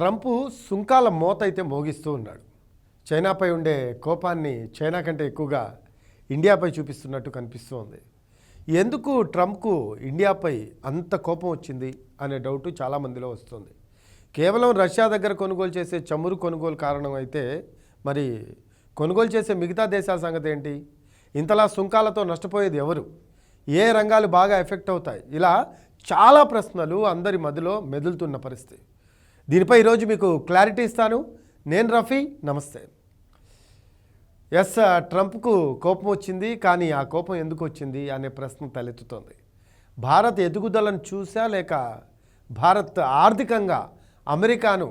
Trump సుంకాల మోత అయితే మోగిస్తూ ఉన్నాడు. చైనాపై ఉండే కోపాన్ని చైనా కంటే ఎక్కువగా ఇండియాపై చూపిస్తున్నట్టు కనిపిస్తోంది. ఎందుకు ట్రంప్కు ఇండియాపై అంత కోపం వచ్చింది అనే డౌట్ చాలామందిలో వస్తుంది. కేవలం రష్యా దగ్గర కొనుగోలు చేసే చమురు కొనుగోలు కారణం అయితే మరి కొనుగోలు చేసే మిగతా దేశాల సంగతి ఏంటి? ఇంతలా సుంకాలతో నష్టపోయేది ఎవరు? ఏ రంగాలు బాగా ఎఫెక్ట్ అవుతాయి? ఇలా చాలా ప్రశ్నలు అందరి మధ్యలో మెదులుతున్న పరిస్థితి. దీనిపై ఈరోజు మీకు క్లారిటీ ఇస్తాను. నేను రఫీ నమస్తే. ఎస్ ట్రంప్కు కోపం వచ్చింది కానీ ఆ కోపం ఎందుకు వచ్చింది అనే ప్రశ్న తలెత్తుతోంది. భారత్ ఎదుగుదలను చూసా లేక భారత్ ఆర్థికంగా అమెరికాను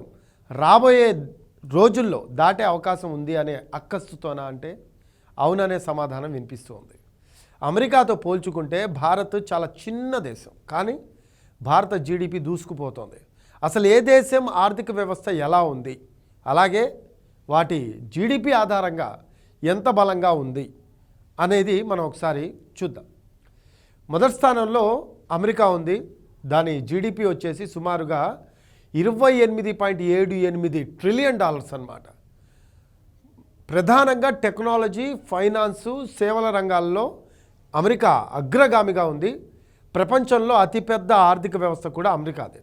రాబోయే రోజుల్లో దాటే అవకాశం ఉంది అనే అక్కస్తుతోనా అంటే? అవుననే సమాధానం వినిపిస్తోంది. అమెరికాతో పోల్చుకుంటే భారత్ చాలా చిన్న దేశం కానీ భారత జీడిపి దూసుకుపోతోంది. అసలు ఏ దేశం ఆర్థిక వ్యవస్థ ఎలా ఉంది? అలాగే వాటి జీడిపి ఆధారంగా ఎంత బలంగా ఉంది అనేది మనం ఒకసారి చూద్దాం. మొదటి స్థానంలో అమెరికా ఉంది. దాని జీడిపి వచ్చేసి సుమారుగా ఇరవై ఎనిమిది పాయింట్ ఏడు ఎనిమిది ట్రిలియన్ డాలర్స్ అన్నమాట. ప్రధానంగా టెక్నాలజీ ఫైనాన్సు సేవల రంగాల్లో అమెరికా అగ్రగామిగా ఉంది. ప్రపంచంలో అతిపెద్ద ఆర్థిక వ్యవస్థ కూడా అమెరికాదే.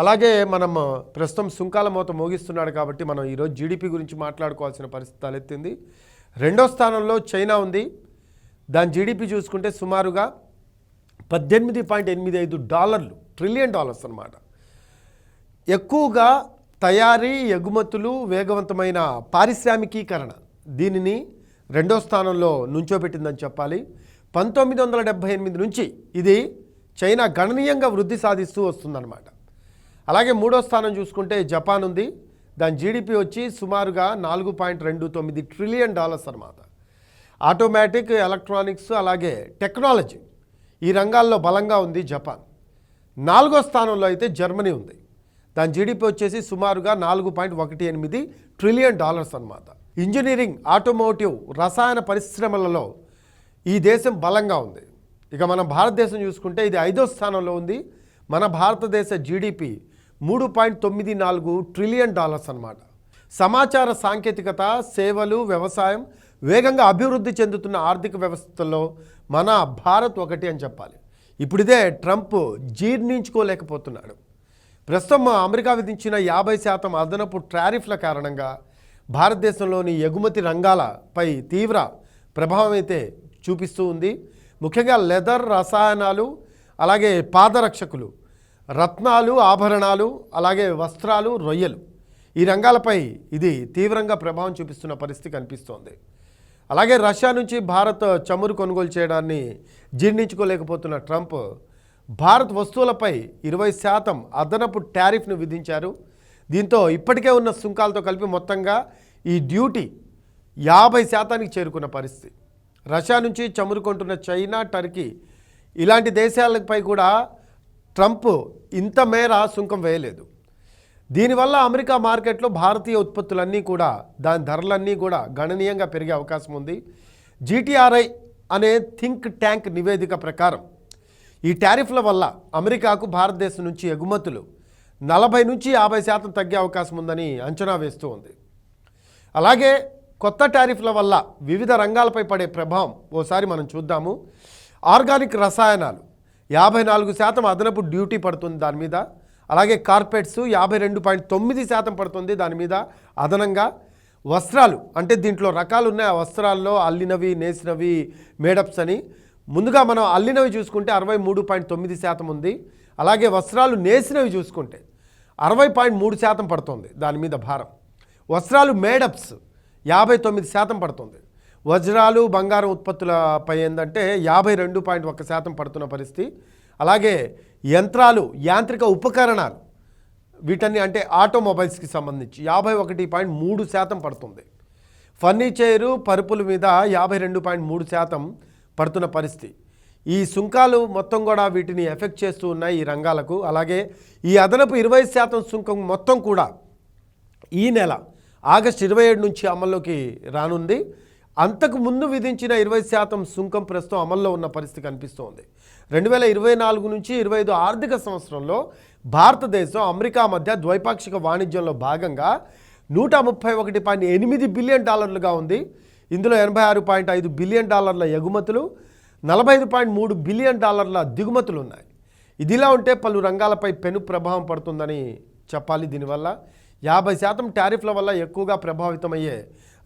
అలాగే మనం ప్రస్తుతం సుంకాల మూత మోగిస్తున్నాడు కాబట్టి మనం ఈరోజు జీడిపి గురించి మాట్లాడుకోవాల్సిన పరిస్థితి తలెత్తింది. రెండో స్థానంలో చైనా ఉంది. దాని జీడిపి చూసుకుంటే సుమారుగా పద్దెనిమిది పాయింట్ ఎనిమిది ఐదు డాలర్లు ట్రిలియన్ డాలర్స్ అన్నమాట. ఎక్కువగా తయారీ ఎగుమతులు వేగవంతమైన పారిశ్రామికీకరణ దీనిని రెండో స్థానంలో నుంచోబెట్టిందని చెప్పాలి. పంతొమ్మిది వందల డెబ్భై ఎనిమిది నుంచి ఇది చైనా గణనీయంగా వృద్ధి సాధిస్తూ వస్తుందన్నమాట. అలాగే మూడో స్థానం చూసుకుంటే జపాన్ ఉంది. దాని జీడిపి వచ్చి సుమారుగా నాలుగు పాయింట్ రెండు తొమ్మిది ట్రిలియన్ డాలర్స్ అన్నమాట. ఆటోమేటిక్ ఎలక్ట్రానిక్స్ అలాగే టెక్నాలజీ ఈ రంగాల్లో బలంగా ఉంది జపాన్. నాలుగో స్థానంలో అయితే జర్మనీ ఉంది. దాని జీడిపి వచ్చేసి సుమారుగా నాలుగు పాయింట్ ఒకటి ఎనిమిది ట్రిలియన్ డాలర్స్ అన్నమాట. ఇంజనీరింగ్ ఆటోమోటివ్ రసాయన పరిశ్రమలలో ఈ దేశం బలంగా ఉంది. ఇక మన భారతదేశం చూసుకుంటే ఇది ఐదో స్థానంలో ఉంది. మన భారతదేశ జీడిపి మూడు పాయింట్ తొమ్మిది నాలుగు ట్రిలియన్ డాలర్స్ అన్నమాట. సమాచార సాంకేతికత సేవలు వ్యవసాయం వేగంగా అభివృద్ధి చెందుతున్న ఆర్థిక వ్యవస్థలో మన భారత్ ఒకటి అని చెప్పాలి. ఇప్పుడిదే ట్రంప్ జీర్ణించుకోలేకపోతున్నాడు. ప్రస్తుతం అమెరికా విధించిన యాభై శాతం అదనపు ట్రారిఫ్ల కారణంగా భారతదేశంలోని ఎగుమతి రంగాలపై తీవ్ర ప్రభావం అయితే చూపిస్తూ ఉంది. ముఖ్యంగా లెదర్ రసాయనాలు అలాగే పాదరక్షకులు రత్నాలు ఆభరణాలు అలాగే వస్త్రాలు రొయ్యలు. ఈ రంగాలపై ఇది తీవ్రంగా ప్రభావం చూపిస్తున్న పరిస్థితి కనిపిస్తోంది. అలాగే రష్యా నుంచి భారత్ చమురు కొనుగోలు చేయడాన్ని జీర్ణించుకోలేకపోతున్న ట్రంప్ భారత్ వస్తువులపై ఇరవై శాతం అదనపు టారిఫ్ను విధించారు. దీంతో ఇప్పటికే ఉన్న సుంకాలతో కలిపి మొత్తంగా ఈ డ్యూటీ యాభై శాతానికి చేరుకున్న పరిస్థితి. రష్యా నుంచి చమురు కొంటున్న చైనా టర్కీ ఇలాంటి దేశాలపై కూడా ట్రంప్ ఇంత మేర సుంకం వేయలేదు. దీనివల్ల అమెరికా మార్కెట్లో భారతీయ ఉత్పత్తులన్నీ కూడా దాని ధరలన్నీ కూడా గణనీయంగా పెరిగే అవకాశం ఉంది. జీటీఆర్ఐ అనే థింక్ ట్యాంక్ నివేదిక ప్రకారం ఈ టారిఫ్ల వల్ల అమెరికాకు భారతదేశం నుంచి ఎగుమతులు నలభై నుంచి యాభై శాతం తగ్గే అవకాశం ఉందని అంచనా వేస్తూ ఉంది. అలాగే కొత్త టారిఫ్ల వల్ల వివిధ రంగాలపై పడే ప్రభావం ఓసారి మనం చూద్దాము. ఆర్గానిక్ రసాయనాలు యాభై నాలుగు శాతం అదనపు డ్యూటీ పడుతుంది దాని మీద. అలాగే కార్పెట్స్ యాభై రెండు పాయింట్ తొమ్మిది శాతం పడుతుంది దాని మీద. అదనంగా వస్త్రాలు అంటే దీంట్లో రకాలు ఉన్నాయి. ఆ వస్త్రాల్లో అల్లినవి నేసినవి మేడప్స్ అని. ముందుగా మనం అల్లినవి చూసుకుంటే అరవై మూడు పాయింట్ తొమ్మిది శాతం ఉంది. అలాగే వస్త్రాలు నేసినవి చూసుకుంటే అరవై పాయింట్ మూడు శాతం పడుతుంది దాని మీద భారం. వస్త్రాలు మేడప్స్ యాభై తొమ్మిది శాతం పడుతుంది. వజ్రాలు బంగారం ఉత్పత్తులపై ఏంటంటే యాభై రెండు పాయింట్ ఒక శాతం పడుతున్న పరిస్థితి. అలాగే యంత్రాలు యాంత్రిక ఉపకరణాలు వీటన్ని అంటే ఆటోమొబైల్స్కి సంబంధించి యాభై ఒకటి పాయింట్ మూడు శాతం పడుతుంది. ఫర్నిచరు పరుపుల మీద యాభై రెండు పాయింట్ మూడు శాతం పడుతున్న పరిస్థితి. ఈ సుంకాలు మొత్తం కూడా వీటిని ఎఫెక్ట్ చేస్తూ ఉన్నాయి ఈ రంగాలకు. అలాగే ఈ అదనపు ఇరవై శాతం సుంకం మొత్తం కూడా ఈ నెల ఆగస్టు ఇరవై ఏడు నుంచి అమల్లోకి రానుంది. అంతకు ముందు విధించిన ఇరవై శాతం సుంకం ప్రస్తుతం అమల్లో ఉన్న పరిస్థితి కనిపిస్తోంది. రెండు వేల ఇరవై నాలుగు నుంచి ఇరవై ఐదు ఆర్థిక సంవత్సరంలో భారతదేశం అమెరికా మధ్య ద్వైపాక్షిక వాణిజ్యంలో భాగంగా నూట ముప్పై ఒకటి పాయింట్ ఎనిమిది బిలియన్ డాలర్లుగా ఉంది. ఇందులో ఎనభై ఆరు పాయింట్ ఐదు బిలియన్ డాలర్ల ఎగుమతులు నలభై ఐదు పాయింట్ మూడు బిలియన్ డాలర్ల దిగుమతులు ఉన్నాయి ఇదిలా ఉంటే పలు రంగాలపై పెను ప్రభావం పడుతుందని చెప్పాలి దీనివల్ల. యాభై శాతం టారిఫ్ల వల్ల ఎక్కువగా ప్రభావితమయ్యే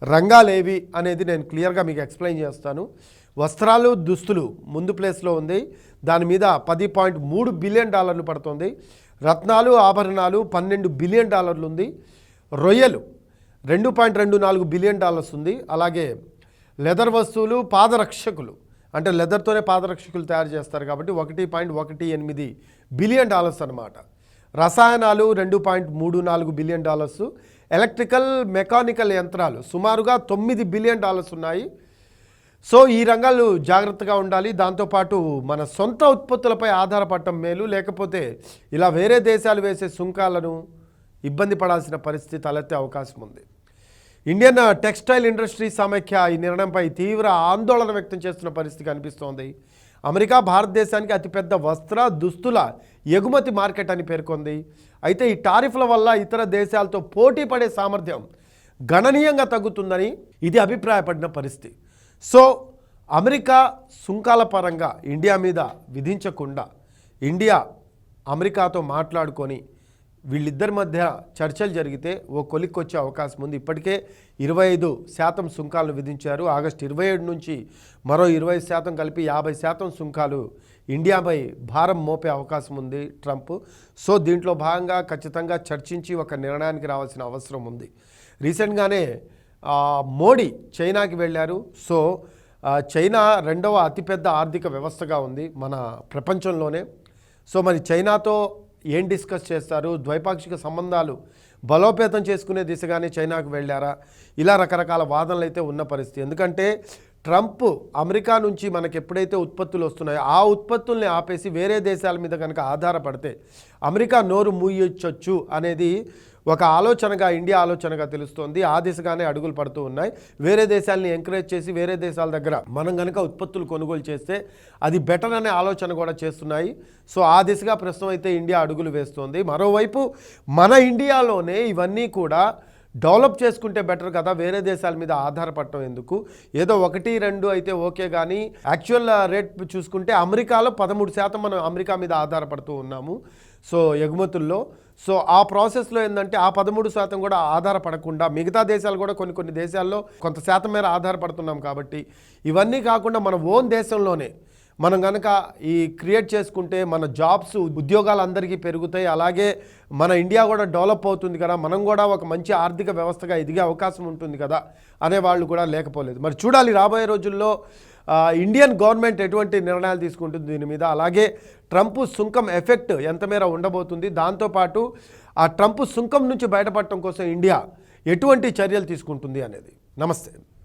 రంగాలేవి అనేది నేను క్లియర్గా మీకు ఎక్స్ప్లెయిన్ చేస్తాను. వస్త్రాలు దుస్తులు ముందు ప్లేస్లో ఉంది. దాని మీద పది పాయింట్ మూడు బిలియన్ డాలర్లు పడుతుంది. రత్నాలు ఆభరణాలు పన్నెండు బిలియన్ డాలర్లు ఉంది. రొయ్యలు రెండు పాయింట్ రెండు నాలుగు బిలియన్ డాలర్స్ ఉంది. అలాగే లెదర్ వస్తువులు పాదరక్షకులు అంటే లెదర్తోనే పాదరక్షకులు తయారు చేస్తారు కాబట్టి ఒకటి పాయింట్ ఒకటి ఎనిమిది బిలియన్ డాలర్స్ అన్నమాట. రసాయనాలు రెండు పాయింట్ మూడు నాలుగు బిలియన్ డాలర్స్. ఎలక్ట్రికల్ మెకానికల్ యంత్రాలు సుమారుగా తొమ్మిది బిలియన్ డాలర్స్ ఉన్నాయి. సో ఈ రంగాలు జాగ్రత్తగా ఉండాలి. దాంతోపాటు మన సొంత ఉత్పత్తులపై ఆధారపడటం మేలు. లేకపోతే ఇలా వేరే దేశాలు వేసే సుంకాలను ఇబ్బంది పడాల్సిన పరిస్థితి తలెత్తే అవకాశం ఉంది. ఇండియన్ టెక్స్టైల్ ఇండస్ట్రీ సమైక్య ఈ నిర్ణయంపై తీవ్ర ఆందోళన వ్యక్తం చేస్తున్న పరిస్థితి కనిపిస్తోంది. అమెరికా భారతదేశానికి అతిపెద్ద వస్త్ర దుస్తుల ఎగుమతి మార్కెట్ అని పేర్కొంది. అయితే ఈ టారిఫ్ల వల్ల ఇతర దేశాలతో పోటీ పడే సామర్థ్యం గణనీయంగా తగ్గుతుందని ఇది అభిప్రాయపడిన పరిస్థితి. సో అమెరికా సుంకాల పరంగా ఇండియా మీద విధించకుండా ఇండియా అమెరికాతో మాట్లాడుకొని వీళ్ళిద్దరి మధ్య చర్చలు జరిగితే ఓ కొలిక్కి వచ్చే అవకాశం ఉంది. ఇప్పటికే ఇరవై ఐదు శాతం సుంకాలను విధించారు. ఆగస్టు ఇరవై ఏడు నుంచి మరో ఇరవై శాతం కలిపి యాభై శాతం సుంకాలు ఇండియాపై భారం మోపే అవకాశం ఉంది ట్రంప్. సో దీంట్లో భాగంగా ఖచ్చితంగా చర్చించి ఒక నిర్ణయానికి రావాల్సిన అవసరం ఉంది. రీసెంట్గానే మోడీ చైనాకి వెళ్ళారు. సో చైనా రెండవ అతిపెద్ద ఆర్థిక వ్యవస్థగా ఉంది మన ప్రపంచంలోనే. సో మరి చైనాతో ఏం డిస్కస్ చేస్తారు? ద్వైపాక్షిక సంబంధాలు బలోపేతం చేసుకునే దిశగానే చైనాకు వెళ్ళారా? ఇలా రకరకాల వాదనలు అయితే ఉన్న పరిస్థితి. ఎందుకంటే ట్రంప్ అమెరికా నుంచి మనకి ఎప్పుడైతే ఉత్పత్తులు వస్తున్నాయో ఆ ఉత్పత్తుల్ని ఆపేసి వేరే దేశాల మీద కనుక ఆధారపడితే అమెరికా నోరు మూయొచ్చు అనేది ఒక ఆలోచనగా ఇండియా ఆలోచనగా తెలుస్తోంది. ఆ దిశగానే అడుగులు పడుతూ ఉన్నాయి. వేరే దేశాలని ఎంకరేజ్ చేసి వేరే దేశాల దగ్గర మనం కనుక ఉత్పత్తులు కొనుగోలు చేస్తే అది బెటర్ అనే ఆలోచన కూడా చేస్తున్నాయి. సో ఆ దిశగా ప్రస్తుతం అయితే ఇండియా అడుగులు వేస్తోంది. మరోవైపు మన ఇండియాలోనే ఇవన్నీ కూడా డెవలప్ చేసుకుంటే బెటర్ కదా. వేరే దేశాల మీద ఆధారపడటం ఎందుకు? ఏదో ఒకటి రెండు అయితే ఓకే కానీ యాక్చువల్ రేట్ చూసుకుంటే అమెరికాలో పదమూడు శాతం మనం అమెరికా మీద ఆధారపడుతూ ఉన్నాము. సో ఎగుమతుల్లో. సో ఆ ప్రాసెస్లో ఏంటంటే ఆ పదమూడు శాతం కూడా ఆధారపడకుండా మిగతా దేశాలు కూడా కొన్ని కొన్ని దేశాల్లో కొంత శాతం మేర ఆధారపడుతున్నాం కాబట్టి ఇవన్నీ కాకుండా మన ఓన్ దేశంలోనే మనం కనుక ఈ క్రియేట్ చేసుకుంటే మన జాబ్స్ ఉద్యోగాలు అందరికీ పెరుగుతాయి. అలాగే మన ఇండియా కూడా డెవలప్ అవుతుంది కదా మనం కూడా ఒక మంచి ఆర్థిక వ్యవస్థగా ఎదిగే అవకాశం ఉంటుంది కదా అనే వాళ్ళు కూడా లేకపోలేదు. మరి చూడాలి రాబోయే రోజుల్లో ఇండియన్ గవర్నమెంట్ ఎటువంటి నిర్ణయాలు తీసుకుంటుంది దీని మీద? అలాగే ట్రంప్ సుంకం ఎఫెక్ట్ ఎంత మేర ఉండబోతుంది? దాంతోపాటు ఆ ట్రంప్ సుంకం నుంచి బయటపడటం కోసం ఇండియా ఎటువంటి చర్యలు తీసుకుంటుంది అనేది. నమస్తే.